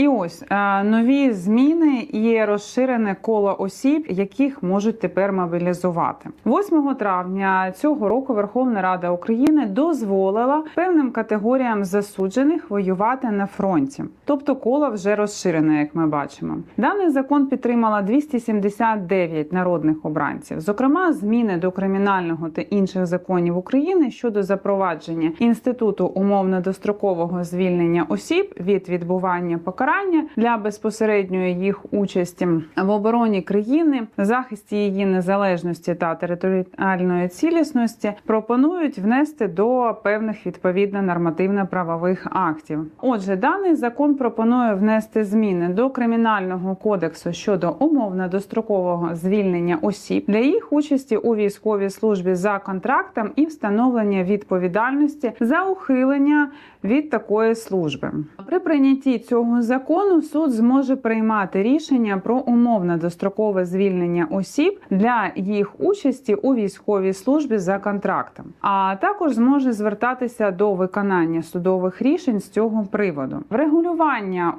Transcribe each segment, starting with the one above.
І ось е, нові зміни і розширене коло осіб, яких можуть тепер мобілізувати. 8 травня цього року Верховна Рада України дозволила певним категоріям засуджених воювати на фронті, тобто коло вже розширене, як ми бачимо. Даний закон підтримала 279 народних обранців. Зокрема, зміни до кримінального та інших законів України щодо запровадження інституту умовно-дострокового звільнення осіб від відбування покарання для безпосередньої їх участі в обороні країни, захисті її незалежності та територіальної цілісності пропонують внести до певних відповідно нормативно-правових актів. Отже, даний закон пропонує внести зміни до кримінального кодексу щодо умовно-дострокового звільнення осіб для їх участі у військовій службі за контрактом і встановлення відповідальності за ухилення від такої служби. При прийнятті цього закону суд зможе приймати рішення про умовно дострокове звільнення осіб для їх участі у військовій службі за контрактом, а також зможе звертатися до виконання судових рішень з цього приводу. Врегулювання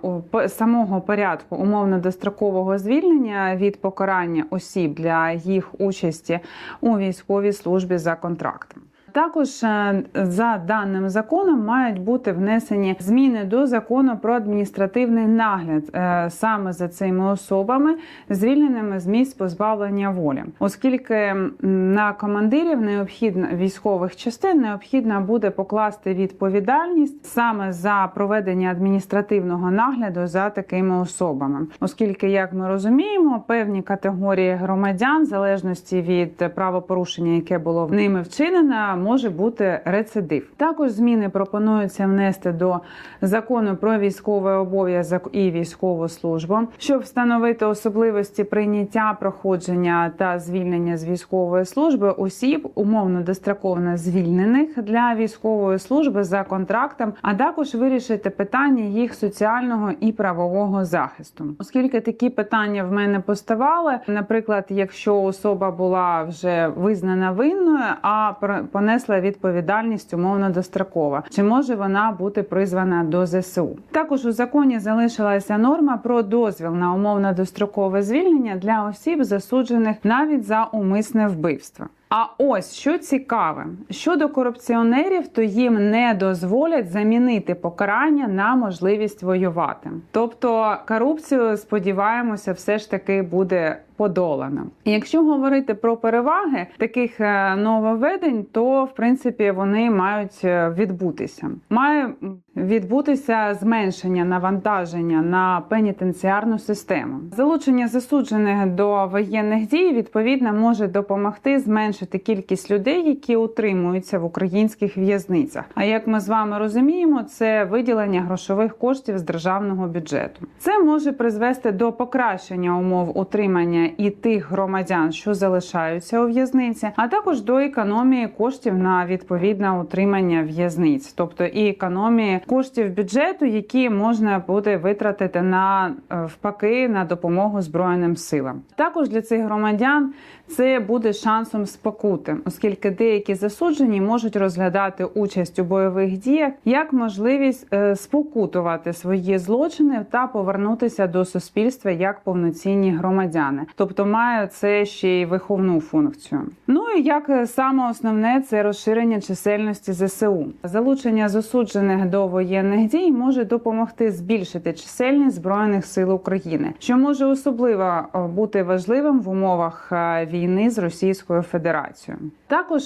самого порядку умовно дострокового звільнення від покарання осіб для їх участі у військовій службі за контрактом. Також е, за даним законом мають бути внесені зміни до закону про адміністративний нагляд е, саме за цими особами, звільненими з місць позбавлення волі, оскільки на командирів необхідно військових частин необхідно буде покласти відповідальність саме за проведення адміністративного нагляду за такими особами, оскільки, як ми розуміємо, певні категорії громадян, в залежності від правопорушення, яке було ними вчинено, може бути рецидив. Також зміни пропонуються внести до закону про військовий обов'язок і військову службу, щоб встановити особливості прийняття, проходження та звільнення з військової служби осіб, умовно достроковано звільнених для військової служби за контрактом, а також вирішити питання їх соціального і правового захисту, оскільки такі питання в мене поставали. Наприклад, якщо особа була вже визнана винною, а пр- понесла відповідальність умовно дострокова, чи може вона бути призвана до ЗСУ? Також у законі залишилася норма про дозвіл на умовно дострокове звільнення для осіб, засуджених навіть за умисне вбивство. А ось що цікаве, щодо корупціонерів, то їм не дозволять замінити покарання на можливість воювати. Тобто корупцію, сподіваємося, все ж таки буде подолано. І Якщо говорити про переваги таких е, нововведень, то в принципі вони мають е, відбутися. Має відбутися зменшення навантаження на пенітенціарну систему. Залучення засуджених до воєнних дій відповідно може допомогти зменшити кількість людей, які утримуються в українських в'язницях. А як ми з вами розуміємо, це виділення грошових коштів з державного бюджету. Це може призвести до покращення умов утримання і тих громадян, що залишаються у в'язниці, а також до економії коштів на відповідне утримання в'язниць, тобто і економії коштів бюджету, які можна буде витратити на е, впаки на допомогу збройним силам. Також для цих громадян це буде шансом спокути, оскільки деякі засуджені можуть розглядати участь у бойових діях як можливість е, спокутувати свої злочини та повернутися до суспільства як повноцінні громадяни, тобто має це ще й виховну функцію. Ну і як е, саме основне це розширення чисельності ЗСУ. Залучення засуджених до воєнних дій може допомогти збільшити чисельність збройних сил України, що може особливо е, бути важливим в умовах е, війни з Російською Федерацією. Також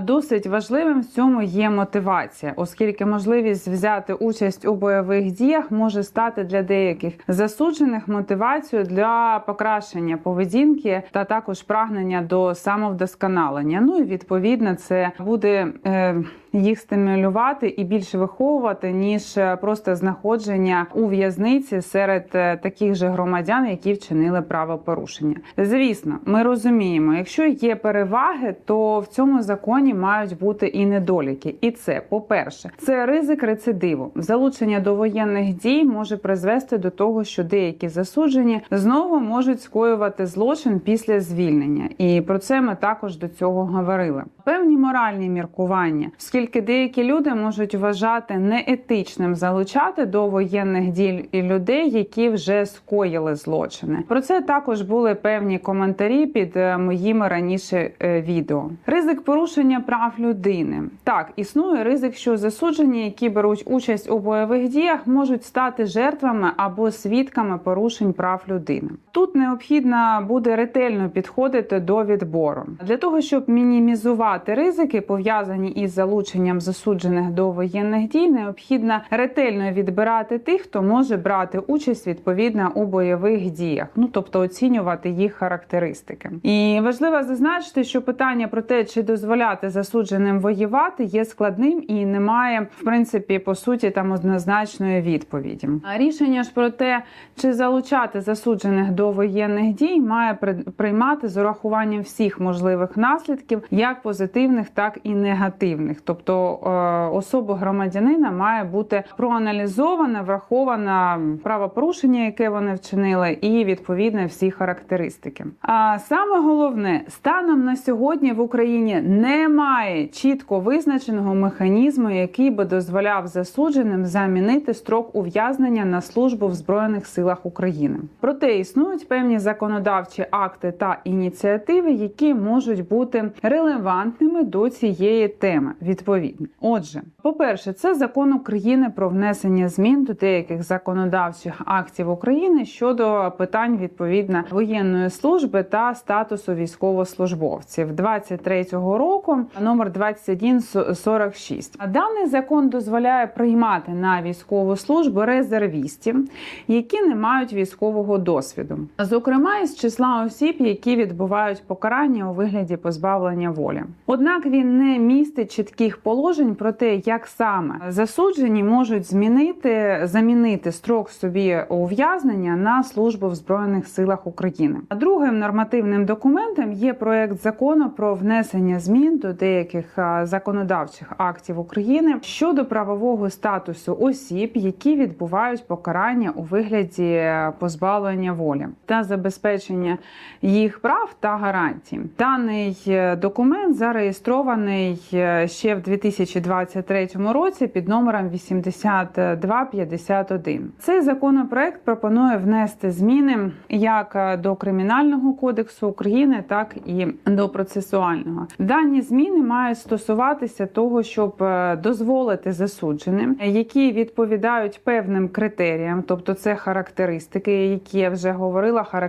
досить важливим в цьому є мотивація, оскільки можливість взяти участь у бойових діях може стати для деяких засуджених мотивацією для покращення поведінки та також прагнення до самовдосконалення. Ну і відповідно це буде. Е, їх стимулювати і більше виховувати, ніж е, просто знаходження у в'язниці серед е, таких же громадян, які вчинили правопорушення. Звісно, ми розуміємо, якщо є переваги, то в цьому законі мають бути і недоліки. І це, по-перше, це ризик рецидиву. Залучення до воєнних дій може призвести до того, що деякі засуджені знову можуть скоювати злочин після звільнення, і про це ми також до цього говорили. Певні моральні міркування, оскільки деякі люди можуть вважати неетичним залучати до воєнних дій людей, які вже скоїли злочини. Про це також були певні коментарі під е, моїми раніше е, відео. Ризик порушення прав людини. Так, існує ризик, що засуджені, які беруть участь у бойових діях, можуть стати жертвами або свідками порушень прав людини. Тут необхідно буде ретельно підходити до відбору для того, щоб мінімізувати ризики, пов'язані із залученням засуджених до воєнних дій, необхідно ретельно відбирати тих, хто може брати участь відповідно у бойових діях, ну тобто оцінювати їх характеристики. І важливо зазначити, що питання про те, чи дозволяти засудженим воювати, є складним і немає, в принципі, по суті, там однозначної відповіді. А рішення ж про те, чи залучати засуджених до воєнних дій, має приймати з урахуванням всіх можливих наслідків, як позитивних, так і негативних. Тобто е, особа громадянина має бути проаналізована, врахована правопорушення, яке вони вчинили, і відповідно всі характеристики. А саме головне, станом на сьогодні в Україні немає чітко визначеного механізму, який би дозволяв засудженим замінити строк ув'язнення на службу в збройних силах України. Проте існують певні законодавчі акти та ініціативи, які можуть бути релевантними до цієї теми. Відповідно, отже, по-перше, це закон України про внесення змін до деяких законодавчих актів України щодо питань відповідно воєнної служби та статусу військовослужбовців 23-го року, номер 2146. А Даний закон дозволяє приймати на військову службу резервістів, які не мають військового досвіду, зокрема із числа осіб, які відбувають покарання у вигляді позбавлення волі. Однак він не містить чітких положень про те, як саме засуджені можуть змінити замінити строк собі ув'язнення на службу в збройних силах України. А другим нормативним документом є проект закону про внесення змін до деяких законодавчих актів України щодо правового статусу осіб, які відбувають покарання у вигляді е, позбавлення волі та забезпечення їх прав та гарантій. Даний е, документ зареєстрований е, ще в 2023 році під номером 8251. Цей законопроект пропонує внести зміни як е, до кримінального кодексу України, так і до процесуального. Дані зміни мають стосуватися того, щоб дозволити засудженим, які відповідають певним критеріям, тобто це характеристики, які я вже говорила, характеристики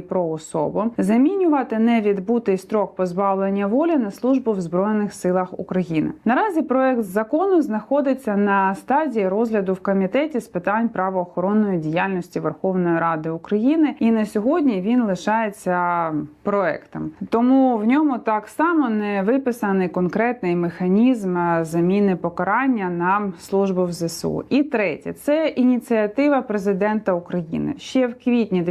про особу, замінювати невідбутий строк позбавлення волі на службу в збройних силах України. Наразі проект закону знаходиться на стадії розгляду в комітеті з питань правоохоронної діяльності Верховної Ради України, і на сьогодні він лишається проектом. Тому в ньому так само не виписаний конкретний механізм е, заміни покарання на службу в ЗСУ. І третє це ініціатива президента України. Ще в квітні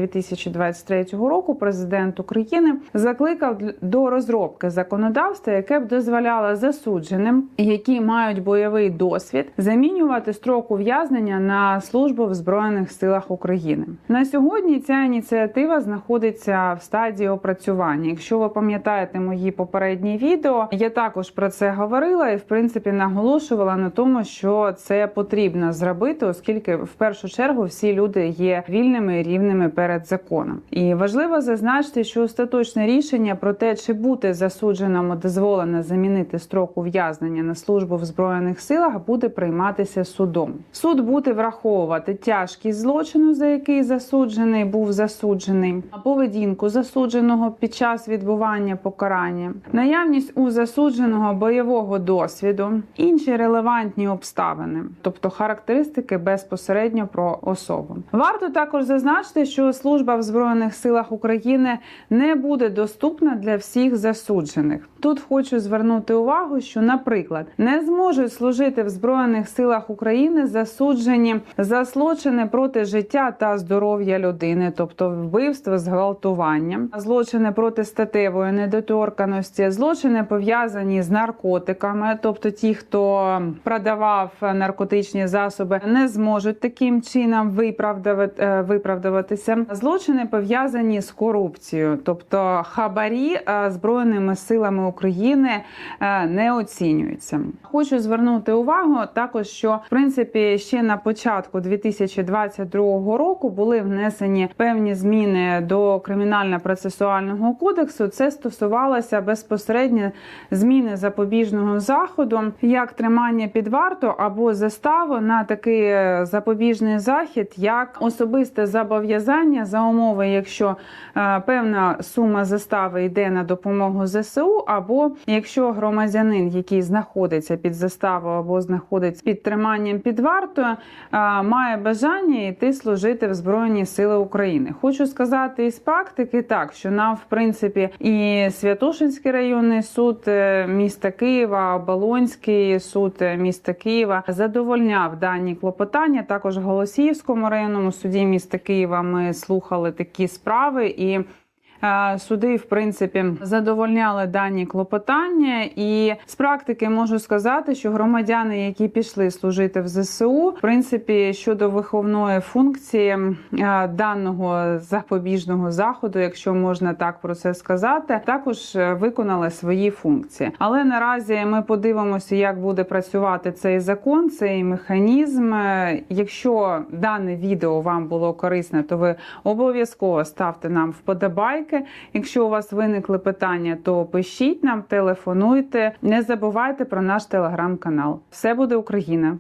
2023 року президент України закликав до розробки законодавства, яке б дозволяло засудженим, які мають бойовий досвід, замінювати строк ув'язнення на службу в збройних силах України. На сьогодні ця ініціатива знаходиться в стадії опрацювання. Якщо ви пам'ятаєте мої попередні відео, я також про це говорила і в принципі наголошувала на тому, що це потрібно зробити, оскільки в першу чергу всі люди є вільними і рівними перед законом. І важливо зазначити, що остаточне рішення про те, чи бути засудженому дозволено замінити строк ув'язнення на службу в збройних силах, буде прийматися судом. Суд буде враховувати тяжкість злочину, за який засуджений був засуджений, поведінку засудженого під час відбування покарання, наявність у засудженого бойового досвіду, інші релевантні обставини, тобто характеристики безпосередньо про особу. Варто також зазначити, що служба в збройних силах України не буде доступна для всіх засуджених. Тут хочу звернути увагу, що, наприклад, не зможуть служити в збройних силах України засуджені за злочини проти життя та здоров'я людини, тобто вбивство, зґвалтування, злочини проти статевої недоторканості, злочини пов'язані з наркотиками, тобто ті, хто продавав наркотичні засоби, не зможуть таким чином виправдувати, е, виправдуватися. Злочини злочини пов'язані з корупцією, тобто хабарі е, збройними силами України е, не оцінюються. Хочу звернути увагу також, що в принципі ще на початку 2022 року були внесені певні зміни до кримінально-процесуального кодексу. Це стосувалося безпосередньо зміни запобіжного заходу, як тримання під варту або заставу на такий е, запобіжний захід, як особисте зобов'язання за умови, якщо е, певна сума застави йде на допомогу ЗСУ, або якщо громадянин, який знаходиться під заставою або знаходиться під триманням під вартою, е, має бажання йти служити в Збройні Сили України. Хочу сказати із практики так, що нам, в принципі, і Святошинський районний суд е, міста Києва, Оболонський суд міста Києва задовольняв дані клопотання. Також в Голосіївському районному суді міста Києва ми слухали такі справи і. Суди, в принципі, задовольняли дані клопотання, і з практики можу сказати, що громадяни, які пішли служити в ЗСУ, в принципі, щодо виховної функції даного запобіжного заходу, якщо можна так про це сказати, також е, виконали свої функції. Але наразі ми подивимося, як буде працювати цей закон, цей механізм. Е, Якщо дане відео вам було корисне, то ви обов'язково ставте нам вподобайки. Якщо у вас виникли питання, то пишіть нам, телефонуйте. Не забувайте про наш телеграм-канал. Все буде Україна!